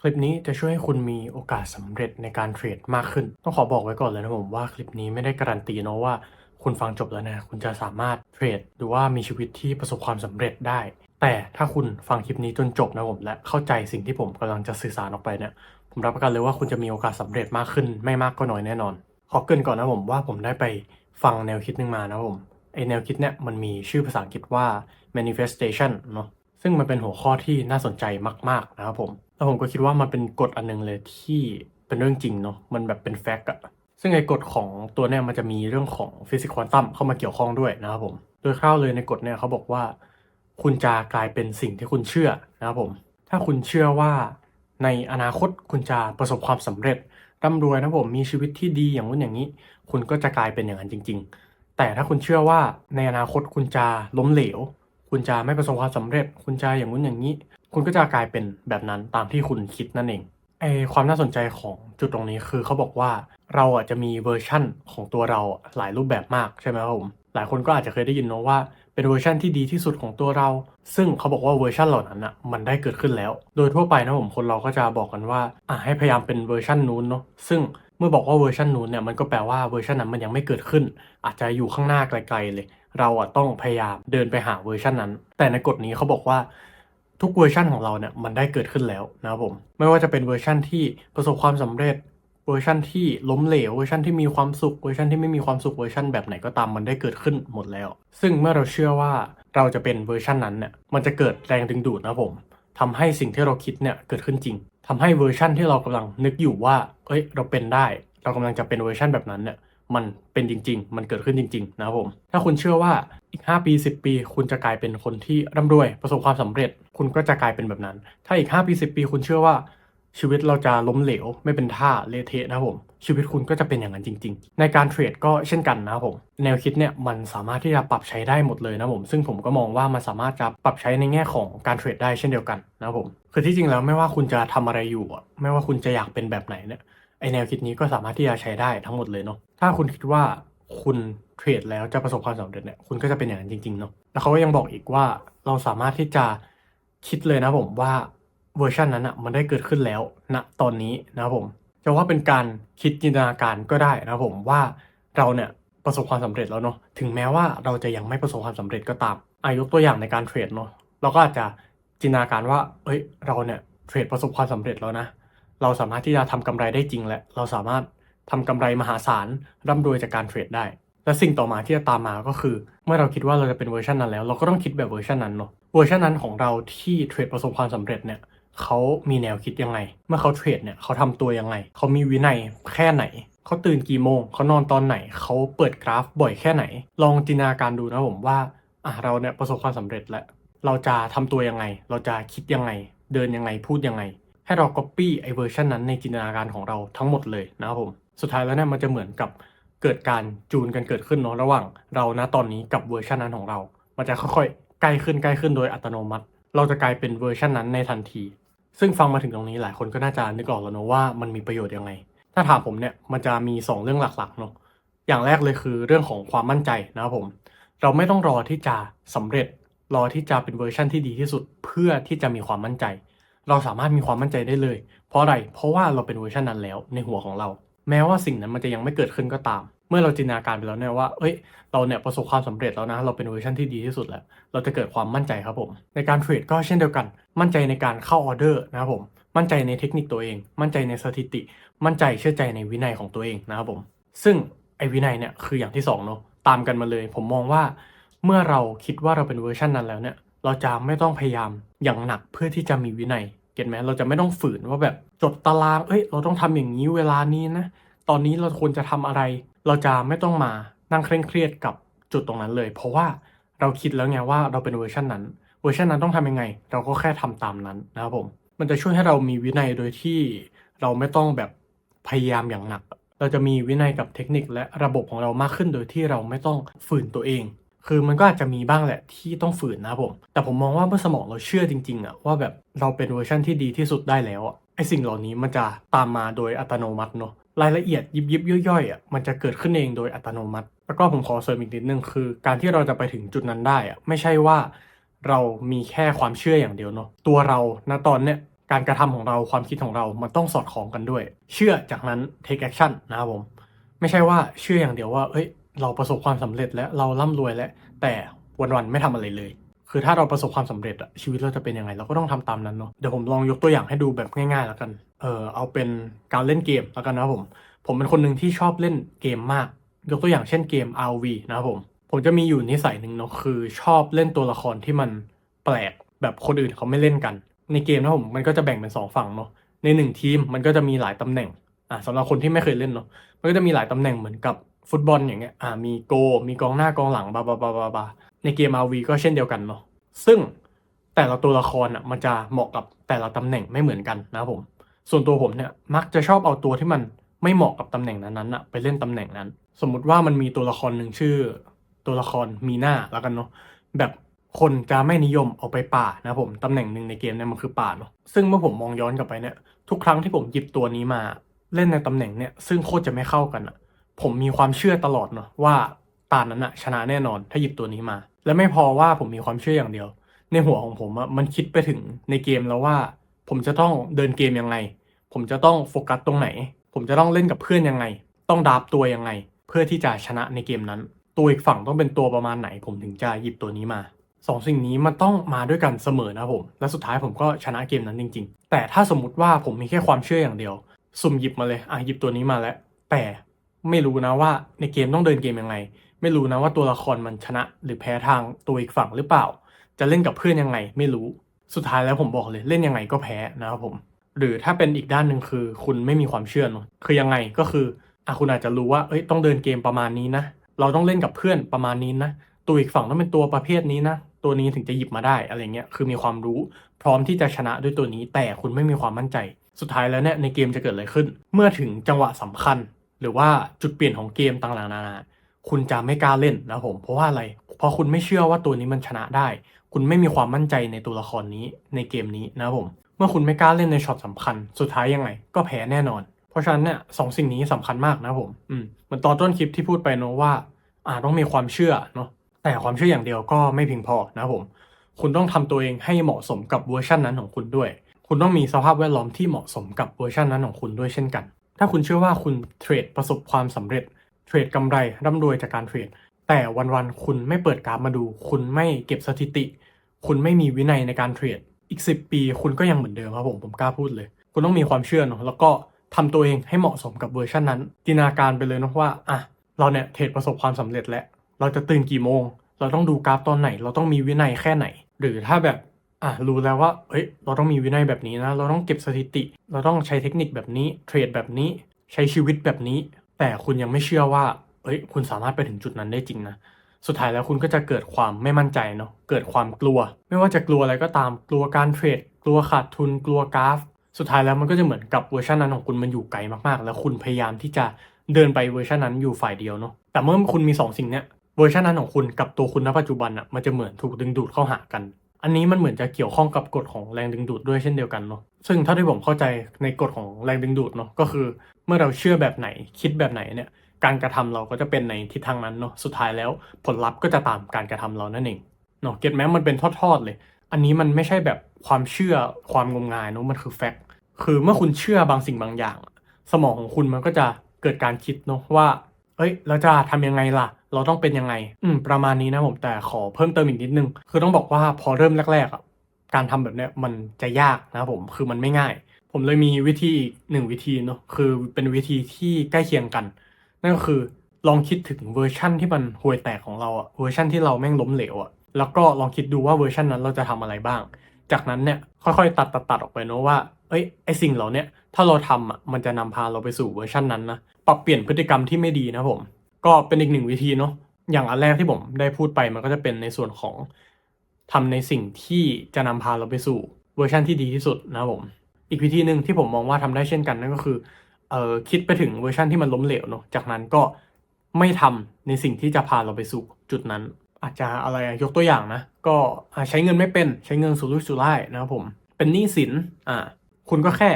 คลิปนี้จะช่วยให้คุณมีโอกาสสำเร็จในการเทรดมากขึ้น ต้องขอบอกไว้ก่อนเลยนะผมว่าคลิปนี้ไม่ได้การันตีเนาะว่าคุณฟังจบแล้วนะ คุณจะสามารถเทรดหรือว่ามีชีวิตที่ประสบความสำเร็จได้ แต่ถ้าคุณฟังคลิปนี้จนจบนะผมและเข้าใจสิ่งที่ผมกำลังจะสื่อสารออกไปเนี่ยผมรับประกันเลยว่าคุณจะมีโอกาสสำเร็จมากขึ้น ไม่มากก็น้อยแน่นอน ขอเกินก่อนนะผมว่าผมได้ไปฟังแนวคิดหนึ่งมานะผมไอแนวคิดเนี่ยมันมีชื่อภาษาอังกฤษว่า manifestation เนาะซึ่งมันเป็นหัวข้อที่น่าสนใจมาก ๆ นะครับผม แล้วผมก็คิดว่ามันเป็นกฎอันหนึงเลยที่เป็นเรื่องจริงเนาะมันแบบเป็นแฟกต์อะซึ่งไอ้กฎของตัวเนี่ยมันจะมีเรื่องของฟิสิกส์ควอนตัมเข้ามาเกี่ยวข้องด้วยนะครับผมโดยคร่าวเลยในกฎเนี่ยเขาบอกว่า คุณจะกลายเป็นสิ่งที่คุณเชื่อนะครับผม ถ้าคุณเชื่อว่าในอนาคตคุณจะประสบความสำเร็จร่ำรวยนะครับผมมีชีวิตที่ดีอย่างนู้นอย่างนี้ คุณก็จะกลายเป็นอย่างนั้นจริง ๆ แต่ถ้าคุณเชื่อว่าในอนาคตคุณจะล้มเหลว คุณจะไม่ประสบความสำเร็จ คุณจะอย่างนู้นอย่างนี้ คุณก็จะกลายเป็นแบบนั้นตามที่คุณคิดนั่นเองไอความน่าสนใจของจุดตรงนี้คือเขาบอกว่าเราอะจะมีเวอร์ชั่นของตัวเราหลายรูปแบบมากใช่ไหมครับผมหลายคนก็อาจจะเคยได้ยินเนอะว่าเป็นเวอร์ชันที่ดีที่สุดของตัวเรา ซึ่งเขาบอกว่าเวอร์ชันเหล่านั้นอะมันได้เกิดขึ้นแล้ว โดยทั่วไปนะผมคนเราก็จะบอกกันว่าอะให้พยายามเป็นเวอร์ชันนู้นเนาะซึ่งเมื่อบอกว่าเวอร์ชันนู้นเนี่ยมันก็แปลว่าเวอร์ชันนั้นมันยังไม่เกิดขึ้น อาจจะอยู่ข้างหน้าไกลๆเลย เราอะต้องพยายามเดินไปหาเวอร์ชันนั้น แต่ในกฎนี้เขาบอกว่า ทุกเวอร์ชันของเราเนี่ยมันได้เกิดขึ้นแล้วนะครับผมไม่ว่าจะเป็นเวอร์ชันที่ประสบความสำเร็จเวอร์ชันที่ล้มเหลวเวอร์ชันที่มีความสุขเวอร์ชันที่ไม่มีความสุขเวอร์ชันแบบไหนก็ตามมันได้เกิดขึ้นหมดแล้ว ซึ่งเมื่อเราเชื่อว่าเราจะเป็นเวอร์ชันนั้นเนี่ยมันจะเกิดแรงดึงดูดนะครับผมทำให้สิ่งที่เราคิดเนี่ยเกิดขึ้นจริงทำให้เวอร์ชันที่เรากำลังนึกอยู่ว่า เอ้ย เราเป็นได้ เรากำลังจะเป็นเวอร์ชันแบบนั้นเนี่ย มันเป็นจริง ๆ มันเกิดขึ้นจริง ๆ นะครับผม ถ้าคุณเชื่อว่าอีก 5 ปี 10 ปี คุณจะกลายเป็นคนที่ร่ำรวย ประสบความสำเร็จ คุณก็จะกลายเป็นแบบนั้น ถ้าอีก 5 ปี 10 ปี คุณเชื่อว่าชีวิตเราจะล้มเหลว ไม่เป็นท่าเละเทะนะครับผม ชีวิตคุณก็จะเป็นอย่างนั้นจริง ๆ ในการเทรดก็เช่นกันนะครับผม แนวคิดเนี่ยมันสามารถที่จะปรับใช้ได้หมดเลยนะครับผม ซึ่งผมก็มองว่ามันสามารถจะปรับใช้ในแง่ของการเทรดได้เช่นเดียวกันนะครับผม คือที่จริงแล้วไม่ว่าคุณจะทำอะไรอยู่ ไม่ว่าคุณจะอยากเป็นแบบไหนเนี่ย ไอแนวคิดนี้ก็สามารถที่จะใช้ได้ทั้งหมดเลยเนาะถ้าคุณคิดว่าคุณเทรดแล้วจะประสบความสำเร็จเนี่ยคุณก็จะเป็นอย่างนั้นจริงๆเนาะแล้วเขาก็ยังบอกอีกว่าเราสามารถที่จะคิดเลยนะผมว่าเวอร์ชันนั้นอะมันได้เกิดขึ้นแล้วณตอนนี้นะผมจะว่าเป็นการคิดจินตนาการก็ได้นะผมว่าเราเนี่ยประสบความสำเร็จแล้วเนาะถึงแม้ว่าเราจะยังไม่ประสบความสำเร็จก็ตามอายกตัวอย่างในการเทรดเนาะเราก็อาจจะจินตนาการว่า เอ้ยเราเนี่ยเทรดประสบความสำเร็จแล้วนะ เราสามารถที่จะทำกำไรได้จริง และเราสามารถทำกำไรมหาศาลร่ำรวยจากการเทรดได้ และสิ่งต่อมาที่จะตามมาก็คือ เมื่อเราคิดว่าเราจะเป็นเวอร์ชันนั้นแล้ว เราก็ต้องคิดแบบเวอร์ชันนั้นเนาะเวอร์ชันนั้นของเราที่เทรดประสบความสำเร็จเนี่ยเขามีแนวคิดยังไง เมื่อเขาเทรดเนี่ยเขาทำตัวยังไง เขามีวินัยแค่ไหน เขาตื่นกี่โมง เขานอนตอนไหน เขาเปิดกราฟบ่อยแค่ไหน ลองจินตนาการดูนะผมว่าอะเราเนี่ยประสบความสำเร็จแล้ว เราจะทำตัวยังไง เราจะคิดยังไง เดินยังไง พูดยังไง ให้เรา copy ไอเวอร์ชันนั้นในจินตนาการของเราทั้งหมดเลยนะครับผม สุดท้ายแล้วเนี่ยมันจะเหมือนกับเกิดการจูนกันเกิดขึ้นเนาะระหว่าง เรานะตอนนี้กับเวอร์ชันนั้นของเรา มันจะค่อยๆใกล้ขึ้นใกล้ขึ้นโดยอัตโนมัติ เราจะกลายเป็นเวอร์ชันนั้นในทันที ซึ่งฟังมาถึงตรงนี้หลายคนก็น่าจะนึกออกแล้วเนอะว่ามันมีประโยชน์ยังไง ถ้าถามผมเนี่ยมันจะมี 2 เรื่องหลักๆเนาะอย่างแรกเลยคือเรื่องของความมั่นใจนะครับผม เราไม่ต้องรอที่จะสำเร็จรอที่จะเป็นเวอร์ชันที่ดีที่สุดเพื่อที่จะมีความมั่นใจ เราสามารถมีความมั่นใจได้เลย เพราะอะไร เพราะว่าเราเป็นเวอร์ชันนั้นแล้วในหัวของเรา แม้ว่าสิ่งนั้นมันจะยังไม่เกิดขึ้นก็ตาม เมื่อเราจินตนาการไปแล้วเนี่ยว่า เอ้ย เราเนี่ยประสบความสำเร็จแล้วนะ เราเป็นเวอร์ชันที่ดีที่สุดแล้ว เราจะเกิดความมั่นใจครับผม ในการเทรดก็เช่นเดียวกัน มั่นใจในการเข้าออเดอร์นะครับผม มั่นใจในเทคนิคตัวเอง มั่นใจในสถิติ มั่นใจเชื่อใจในวินัยของตัวเองนะครับผม ซึ่งไอ้วินัยเนี่ยคืออย่างที่สองเนาะ ตามกันมาเลย ผมมองว่า เมื่อเราคิดว่าเราเป็นเวอร์ชันนั้นแล้วเนี่ย เราจะไม่ต้องพยายามอย่างหนักเพื่อที่จะมีวินัย ก็ตไหมเราจะไม่ต้องฝืนว่าแบบจดตาราง เอ้ย เราต้องทำอย่างนี้เวลานี้นะ ตอนนี้เราควรจะทำอะไร เราจะไม่ต้องมานั่งเคร่งเครียดกับจุดตรงนั้นเลย เพราะว่าเราคิดแล้วไงว่าเราเป็นเวอร์ชันนั้น เวอร์ชันนั้นต้องทำยังไง เราก็แค่ทำตามนั้นนะครับผม มันจะช่วยให้เรามีวินัยโดยที่เราไม่ต้องแบบพยายามอย่างหนัก เราจะมีวินัยกับเทคนิคและระบบของเรามากขึ้นโดยที่เราไม่ต้องฝืนตัวเอง คือมันก็อาจจะมีบ้างแหละที่ต้องฝืนนะผม แต่ผมมองว่าเมื่อสมองเราเชื่อจริงๆอะว่าแบบเราเป็นเวอร์ชันที่ดีที่สุดได้แล้วอะไอสิ่งเหล่านี้มันจะตามมาโดยอัตโนมัติเนาะรายละเอียดยิบยิบย่อยๆอะมันจะเกิดขึ้นเองโดยอัตโนมัติ แล้วก็ผมขอเสริมอีกนิดนึงคือ การที่เราจะไปถึงจุดนั้นได้อะไม่ใช่ว่าเรามีแค่ความเชื่ออย่างเดียวเนาะตัวเราณตอนเนี้ยการกระทำของเราความคิดของเรามันต้องสอดคล้องกันด้วย เชื่อจากนั้น take action นะครับผม ไม่ใช่ว่าเชื่ออย่างเดียวว่า เอ้ย เราประสบความสำเร็จแล้วเราร่ำรวยแล้วแต่วันๆไม่ทำอะไรเลย คือถ้าเราประสบความสำเร็จอะชีวิตเราจะเป็นยังไงเราก็ต้องทำตามนั้นเนาะเดี๋ยวผมลองยกตัวอย่างให้ดูแบบง่ายๆแล้วกันเออเอาเป็นการเล่นเกมแล้วกันนะผม ผมเป็นคนหนึ่งที่ชอบเล่นเกมมาก ยกตัวอย่างเช่นเกม RV นะครับผม ผมจะมีอยู่นิสัยหนึ่งเนาะคือชอบเล่นตัวละครที่มันแปลกแบบคนอื่นเขาไม่เล่นกัน ในเกมนะผมมันก็จะแบ่งเป็นสองฝั่งเนาะในหนึ่งทีมมันก็จะมีหลายตำแหน่งอ่าสำหรับคนที่ไม่เคยเล่นเนาะมันก็จะมีหลายตำแหน่งเหมือนกับ ฟุตบอลอย่างเงี้ยอ่ามีโก มีกองหน้ากองหลังบาบาบาบาบาในเกม RV ก็เช่นเดียวกันเนาะซึ่งแต่ละตัวละครอะมันจะเหมาะกับแต่ละตำแหน่งไม่เหมือนกันนะผม ส่วนตัวผมเนี่ยมักจะชอบเอาตัวที่มันไม่เหมาะกับตำแหน่งนั้นๆอะไปเล่นตำแหน่งนั้น สมมุติว่ามันมีตัวละครหนึ่งชื่อ ตัวละครมีหน้าแล้วกันเนาะแบบคนจะไม่นิยมเอาไปป่านะผมตำแหน่งหนึ่งในเกมเนี่ยมันคือป่าเนาะซึ่งเมื่อผมมองย้อนกลับไปเนี่ยทุกครั้งที่ผมหยิบตัวนี้มาเล่นในตำแหน่งเนี่ยซึ่งโคตรจะไม่เข้ากันอะ ผมมีความเชื่อตลอดเนาะว่าตานั้นอะชนะแน่นอนถ้าหยิบตัวนี้มา และไม่พอว่าผมมีความเชื่ออย่างเดียว ในหัวของผมอะมันคิดไปถึงในเกมแล้วว่า ผมจะต้องเดินเกมยังไง ผมจะต้องโฟกัสตรงไหน ผมจะต้องเล่นกับเพื่อนยังไง ต้องดับตัวยังไง เพื่อที่จะชนะในเกมนั้น ตัวอีกฝั่งต้องเป็นตัวประมาณไหน ผมถึงจะหยิบตัวนี้มาสองสิ่งนี้มันต้องมาด้วยกันเสมอนะผม และสุดท้ายผมก็ชนะเกมนั้นจริง ๆ แต่ถ้าสมมติว่าผมมีแค่ความเชื่ออย่างเดียว สุ่มหยิบมาเลย อะหยิบตัวนี้มาแล้ว แต่ ไม่รู้นะว่าในเกมต้องเดินเกมยังไง ไม่รู้นะว่าตัวละครมันชนะ หรือแพ้ทางตัวอีกฝั่งหรือเปล่า จะเล่นกับเพื่อนยังไงไม่รู้สุดท้ายแล้วผมบอกเลยเล่นยังไงก็แพ้นะครับผม หรือถ้าเป็นอีกด้านหนึ่งคือ คุณไม่มีความเชื่อเนอะคือยังไงก็คืออะคุณอาจจะรู้ว่าเอ้ยต้องเดินเกมประมาณนี้นะ เราต้องเล่นกับเพื่อนประมาณนี้นะตัวอีกฝั่งต้องเป็นตัวประเภทนี้นะตัวนี้ถึงจะหยิบมาได้อะไรเงี้ยคือมีความรู้ พร้อมที่จะชนะด้วยตัวนี้ แต่คุณไม่มีความมั่นใจ สุดท้ายแล้วเนี่ยในเกมจะเกิดอะไรขึ้น เมื่อถึงจังหวะสำคัญ หรือว่าจุดเปลี่ยนของเกมต่างๆนานาคุณจะไม่กล้าเล่นนะผม เพราะว่าอะไร เพราะคุณไม่เชื่อว่าตัวนี้มันชนะได้ คุณไม่มีความมั่นใจในตัวละครนี้ในเกมนี้นะผม เมื่อคุณไม่กล้าเล่นในช็อตสำคัญ สุดท้ายยังไง ก็แพ้แน่นอน เพราะฉะนั้นเนี่ยสองสิ่งนี้สำคัญมากนะผม อืมเหมือนตอนต้นคลิปที่พูดไปเนอะว่า อ่าต้องมีความเชื่อเนาะ แต่ความเชื่ออย่างเดียวก็ไม่เพียงพอนะผม คุณต้องทำตัวเองให้เหมาะสมกับเวอร์ชันนั้นของคุณด้วย คุณต้องมีสภาพแวดล้อมที่เหมาะสมกับเวอร์ชันนั้นของคุณด้วยเช่นกัน ถ้าคุณเชื่อว่าคุณเทรดประสบความสำเร็จ เทรดกำไรร่ำรวยจากการเทรด แต่วันๆคุณไม่เปิดกราฟมาดู คุณไม่เก็บสถิติ คุณไม่มีวินัยในการเทรด อีก 10 ปีคุณก็ยังเหมือนเดิมครับผม ผมกล้าพูดเลย คุณต้องมีความเชื่อเนาะแล้วก็ทำตัวเองให้เหมาะสมกับเวอร์ชันนั้น จินตนาการไปเลยนะว่าอะเราเนี่ยเทรดประสบความสำเร็จแล้ว เราจะตื่นกี่โมง เราต้องดูกราฟตอนไหน เราต้องมีวินัยแค่ไหน หรือถ้าแบบ อะรู้แล้วว่าเอ้ยเราต้องมีวินัยแบบนี้นะ เราต้องเก็บสถิติ เราต้องใช้เทคนิคแบบนี้เทรดแบบนี้ใช้ชีวิตแบบนี้ แต่คุณยังไม่เชื่อว่าเอ้ยคุณสามารถไปถึงจุดนั้นได้จริงนะสุดท้ายแล้วคุณก็จะเกิดความไม่มั่นใจเนาะเกิดความกลัว ไม่ว่าจะกลัวอะไรก็ตามกลัวการเทรดกลัวขาดทุนกลัวกราฟ สุดท้ายแล้วมันก็จะเหมือนกับเวอร์ชันนั้นของคุณมันอยู่ไกลมากๆ แล้วคุณพยายามที่จะเดินไปเวอร์ชันนั้นอยู่ฝ่ายเดียวเนาะแต่เมื่อคุณมีสองสิ่งเนี้ยเวอร์ชันนั้นของคุณกับตัวคุณณปัจจุบันอะมันจะเหมือนถูกดึงดูดเข้าหากัน อันนี้มันเหมือนจะเกี่ยวข้องกับกฎของแรงดึงดูดด้วยเช่นเดียวกันเนาะซึ่งเท่าที่ผมเข้าใจในกฎของแรงดึงดูดเนาะก็คือ เมื่อเราเชื่อแบบไหนคิดแบบไหนเนี่ยการกระทำเราก็จะเป็นในทิศทางนั้นเนาะสุดท้ายแล้วผลลัพธ์ก็จะตามการกระทำเรานั่นเองเนาะเก็ตไหมมันเป็นทอดๆเลย อันนี้มันไม่ใช่แบบความเชื่อความงมงายเนาะมันคือแฟกต์คือเมื่อคุณเชื่อบางสิ่งบางอย่าง สมองของคุณมันก็จะเกิดการคิดเนาะว่า เอ้ยเราจะทำยังไงล่ะ เราต้องเป็นยังไง อืมประมาณนี้นะผมแต่ขอเพิ่มเติมอีกนิดนึง คือต้องบอกว่าพอเริ่มแรกๆอะการทำแบบเนี้ยมันจะยากนะผมคือมันไม่ง่าย ผมเลยมีวิธีอีกหนึ่งวิธีเนาะคือเป็นวิธีที่ใกล้เคียงกัน นั่นก็คือลองคิดถึงเวอร์ชั่นที่มันห่วยแตกของเราอะเวอร์ชั่นที่เราแม่งล้มเหลวอะแล้วก็ลองคิดดูว่าเวอร์ชันนั้นเราจะทำอะไรบ้าง จากนั้นเนี่ยค่อยๆ ตัดตัดตัดออกไปเนาะว่าเอ้ยไอสิ่งเหล่านี้ถ้าเราทำอะมันจะนำพาเราไปสู่เวอร์ชันนั้นนะปรับเปลี่ยนพฤติกรรมที่ไม่ดีนะผม ก็เป็นอีกหนึ่งวิธีเนาะอย่างอันแรกที่ผมได้พูดไปมันก็จะเป็นในส่วนของทำในสิ่งที่จะนำพาเราไปสู่เวอร์ชันที่ดีที่สุดนะครับผมอีกวิธีหนึ่งที่ผมมองว่าทำได้เช่นกันนั่นก็คือเออคิดไปถึงเวอร์ชันที่มันล้มเหลวเนาะจากนั้นก็ไม่ทำในสิ่งที่จะพาเราไปสู่จุดนั้น อาจจะอะไรยกตัวอย่างนะ ก็ใช้เงินไม่เป็นใช้เงินสุรุ่ยสุร่ายนะครับผมเป็นหนี้สินอ่าคุณก็แค่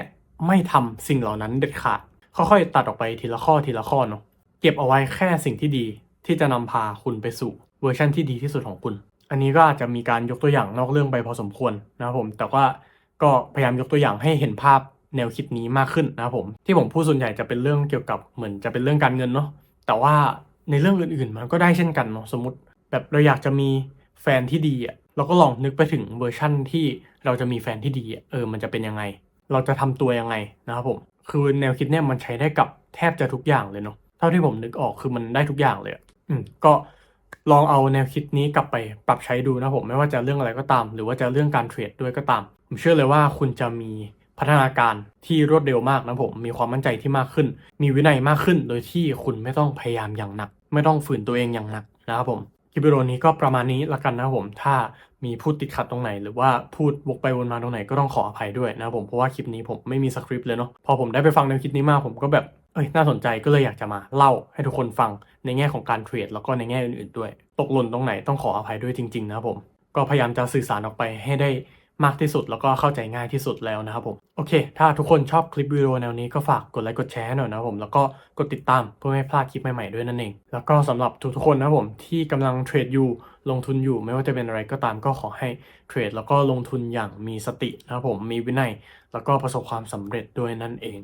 ไม่ทำสิ่งเหล่านั้นเด็ดขาดค่อยๆตัดออกไปทีละข้อทีละข้อเนาะ เก็บเอาไว้แค่สิ่งที่ดีที่จะนำพาคุณไปสู่เวอร์ชันที่ดีที่สุดของคุณ อันนี้ก็อาจจะมีการยกตัวอย่างนอกเรื่องไปพอสมควรนะครับผม แต่ว่าก็พยายามยกตัวอย่างให้เห็นภาพแนวคิดนี้มากขึ้นนะครับผม ที่ผมพูดส่วนใหญ่จะเป็นเรื่องเกี่ยวกับเหมือนจะเป็นเรื่องการเงินเนาะ แต่ว่าในเรื่องอื่นๆ มันก็ได้เช่นกันเนาะสมมติ แบบเราอยากจะมีแฟนที่ดีอะเราก็ลองนึกไปถึงเวอร์ชั่นที่เราจะมีแฟนที่ดีอะเออมันจะเป็นยังไง เราจะทำตัวยังไงนะครับผม คือแนวคิดเนี่ยมันใช้ได้กับแทบจะทุกอย่างเลยเนาะ ท่าที่ผมนึกออกคือมันได้ทุกอย่างเลยอะอืมก็ลองเอาแนวคิดนี้กลับไปปรับใช้ดูนะผมไม่ว่าจะเรื่องอะไรก็ตาม หรือว่าจะเรื่องการเทรดด้วยก็ตาม ผมเชื่อเลยว่าคุณจะมีพัฒนาการที่รวดเร็วมากนะผม มีความมั่นใจที่มากขึ้น มีวินัยมากขึ้น โดยที่คุณไม่ต้องพยายามอย่างหนัก ไม่ต้องฝืนตัวเองอย่างหนักนะครับผม คลิปวิดีโอนี้ก็ประมาณนี้ละกันนะผมถ้ามีพูดติดขัดตรงไหน หรือว่าพูดวกไปวนมาตรงไหนก็ต้องขออภัยด้วยนะผมเพราะว่าคลิปนี้ผมไม่มีสคริปต์เลยเนาะพอผมได้ไปฟังแนวคิดนี้มาผมก็แบบเอ้ยน่าสนใจก็เลยอยากจะมาเล่าให้ทุกคนฟังในแง่ของการเทรดแล้วก็ในแง่อื่นๆด้วย ตกหล่นตรงไหนต้องขออภัยด้วยจริง ๆ นะผม ก็พยายามจะสื่อสารออกไปให้ได้ มากที่สุดแล้วก็เข้าใจง่ายที่สุดแล้วนะครับผมโอเค ถ้าทุกคนชอบคลิปวิดีโอแนวนี้ก็ฝากกดไลค์กดแชร์หน่อยนะครับผมแล้วก็กดติดตามเพื่อไม่พลาดคลิปใหม่ๆด้วยนั่นเอง แล้วก็สำหรับทุกๆคนนะครับผมที่กำลังเทรดอยู่ลงทุนอยู่ไม่ว่าจะเป็นอะไรก็ตามก็ขอให้เทรดแล้วก็ลงทุนอย่างมีสตินะครับผมมีวินัย แล้วก็ประสบความสำเร็จด้วยนั่นเอง